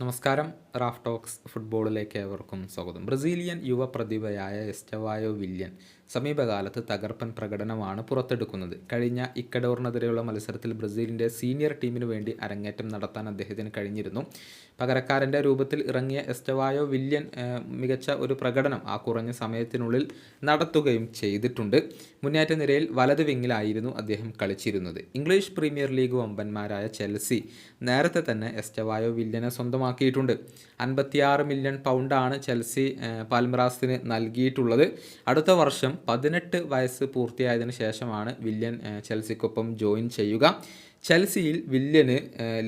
നമസ്കാരം. Raf talks ഫുട്ബോളിലേക്ക് ഏവർക്കും സ്വാഗതം. ബ്രസീലിയൻ യുവ പ്രതിഭയായ എസ്റ്റവായോ വില്യൻ സമീപകാലത്ത് തകർപ്പൻ പ്രകടനമാണ് പുറത്തെടുക്കുന്നത്. കഴിഞ്ഞ ഇക്കഡോറിനെതിരെയുള്ള മത്സരത്തിൽ ബ്രസീലിന്റെ സീനിയർ ടീമിന് വേണ്ടി അരങ്ങേറ്റം നടത്താൻ അദ്ദേഹത്തിന് കഴിഞ്ഞിരുന്നു. പകരക്കാരന്റെ രൂപത്തിൽ ഇറങ്ങിയ എസ്റ്റവായോ വില്യൻ മികച്ച ഒരു പ്രകടനം ആ കുറഞ്ഞ സമയത്തിനുള്ളിൽ നടത്തുകയും ചെയ്തിട്ടുണ്ട്. മുന്നേറ്റ നിരയിൽ വലത് വിങ്ങിലായിരുന്നു അദ്ദേഹം കളിച്ചിരുന്നത്. ഇംഗ്ലീഷ് പ്രീമിയർ ലീഗ് വമ്പന്മാരായ ചെൽസി നേരത്തെ തന്നെ എസ്റ്റവായോ വില്യനെ സ്വന്തമാക്കിയിട്ടുണ്ട്. അൻപത്തിയാറ് മില്യൺ പൗണ്ടാണ് ചെൽസി പാൽമറാസിന് നൽകിയിട്ടുള്ളത്. അടുത്ത വർഷം പതിനെട്ട് വയസ്സ് പൂർത്തിയായതിനു ശേഷമാണ് വില്യൻ ചെൽസിക്കൊപ്പം ജോയിൻ ചെയ്യുക. ചെൽസിയിൽ വില്യന്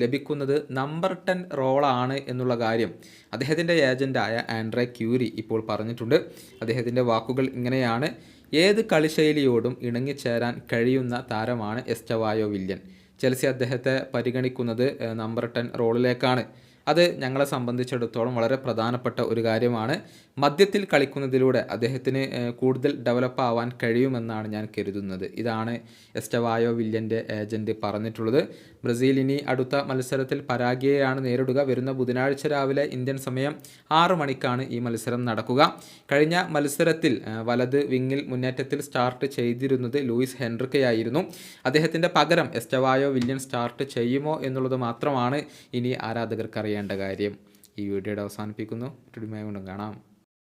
ലഭിക്കുന്നത് നമ്പർ ടെൻ റോളാണ് എന്നുള്ള കാര്യം അദ്ദേഹത്തിന്റെ ഏജന്റായ ആൻഡ്രെ ക്യൂരി ഇപ്പോൾ പറഞ്ഞിട്ടുണ്ട്. അദ്ദേഹത്തിന്റെ വാക്കുകൾ ഇങ്ങനെയാണ്. ഏത് കളിശൈലിയോടും ഇണങ്ങിച്ചേരാൻ കഴിയുന്ന താരമാണ് എസ്റ്റവായോ വില്യൻ. ചെൽസി അദ്ദേഹത്തെ പരിഗണിക്കുന്നത് നമ്പർ ടെൻ റോളിലേക്കാണ്. അത് ഞങ്ങളെ സംബന്ധിച്ചിടത്തോളം വളരെ പ്രധാനപ്പെട്ട ഒരു കാര്യമാണ്. മദ്യത്തിൽ കളിക്കുന്നതിലൂടെ അദ്ദേഹത്തിന് കൂടുതൽ ഡെവലപ്പ് ആവാൻ കഴിയുമെന്നാണ് ഞാൻ കരുതുന്നത്. ഇതാണ് എസ്റ്റവായോ വില്യന്റെ ഏജന്റ് പറഞ്ഞിട്ടുള്ളത്. ബ്രസീൽ ഇനി അടുത്ത മത്സരത്തിൽ പരാഗിയെയാണ് നേരിടുക. വരുന്ന ബുധനാഴ്ച രാവിലെ ഇന്ത്യൻ സമയം ആറു മണിക്കാണ് ഈ മത്സരം നടക്കുക. കഴിഞ്ഞ മത്സരത്തിൽ വലത് വിങ്ങിൽ മുന്നേറ്റത്തിൽ സ്റ്റാർട്ട് ചെയ്തിരുന്നത് ലൂയിസ് ഹെൻറിക്കയായിരുന്നു. അദ്ദേഹത്തിന്റെ പകരം എസ്റ്റവായോ വില്യൻ സ്റ്റാർട്ട് ചെയ്യുമോ എന്നുള്ളത് മാത്രമാണ് ഇനി ആരാധകർക്ക് അറിയേണ്ട കാര്യം ഈ വീഡിയോയുടെ അവസാനിപ്പിക്കുന്നു. ടുഡിമേ കൊണ്ടും കാണാം.